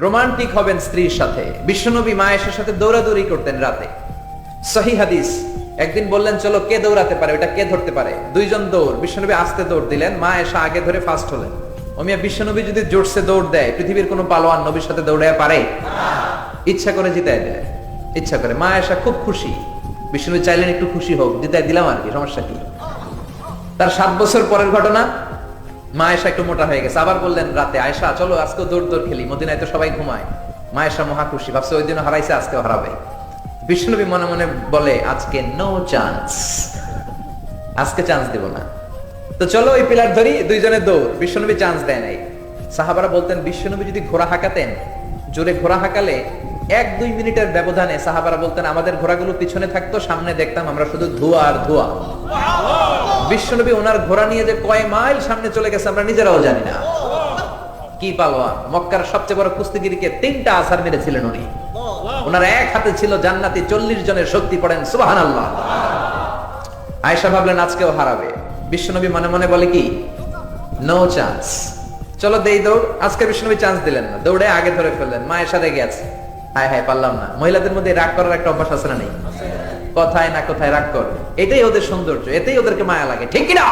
Romantic হবেন স্ত্রীর সাথে। বিশ্বনবী মায়েশের সাথে দৌড়াদৌড়ি করতেন রাতে। সহি হাদিস, একদিন বললেন, চলো, কে দৌড়াতে পারে? ওটা কে ধরতে পারে? দুইজন দৌড়, বিশ্বনবী আস্তে দৌড় দিলেন, মা এসে আগে ধরে ফার্স্ট হলেন। অমিয়া, বিশ্বনবী যদি জোরসে দৌড় দেয়, পৃথিবীর কোনো পালোয়ান নবীর সাথে দৌড়ে পারে? ইচ্ছা করে জিতায় দেয়। ইচ্ছা করে। মা এসা খুব খুশি। বিষ্ণু চাইলেন একটু খুশি হোক, জিতায় দিলাম আর কি, সমস্যা কি? তার সাত বছর পরের ঘটনা মা এসা একটু মোটা হয়ে গেছে। আবার বললেন রাতে আয়সা চলো আজকে দৌড় দৌড় খেলি। মদিনায় তো সবাই ঘুমায়। মা এসা মহা খুশি। ভাবছে ওই দিনও হারাইছে, আজকেও হারাবে। বিষ্ণুবী মনে মনে বলে, আজকে নো চান্স আজকে চান্স দেব না। তো চলো ওই পিলার ধরি, দুইজনে দৌড়। বিশ্বনবী চান্স দেয় নাই। সাহাবারা বলতেন বিশ্বনবী যদি ঘোড়া হাঁকাতেন, জোরে ঘোড়া হাঁকালে এক দুই মিনিটের ব্যবধানে সাহাবারা বলতেন, আমাদের ঘোড়াগুলো পিছনে থাকতো, সামনে দেখতাম আমরা শুধু ধোয়া আর ধোয়া। বিশ্বনবী ওনার ঘোড়া নিয়ে যে কয় মাইল সামনে চলে গেছে, আমরা নিজেরাও জানি না। কি পালোয়ান? মক্কার সবচেয়ে বড় কুস্তিগিরিকে তিনটা আসার মেরেছিলেন উনি। ওনার এক হাতে ছিল জান্নাতি, চল্লিশ জনের শক্তি পড়েন সুবাহান আল্লাহ আয়সা ভাবলেন, আজকেও হারাবে। বিশ্বনবী মনে মনে বলে কি? নো চান্স চলো দেই দৌড়। আজকে বিশ্বনবী চান্স দিলেন না। দৌড়ে আগে ধরে ফেললেন। মায়ের সাথে গেছে। হায় হায়, পারলাম না। মহিলাদের মধ্যে রাগ করার একটা অভ্যাস আছে না নেই? কথায় না কোথায় রাগ করে। এটাই ওদের সৌন্দর্য এতেই ওদেরকে মায়া লাগে। ঠিক কিনা?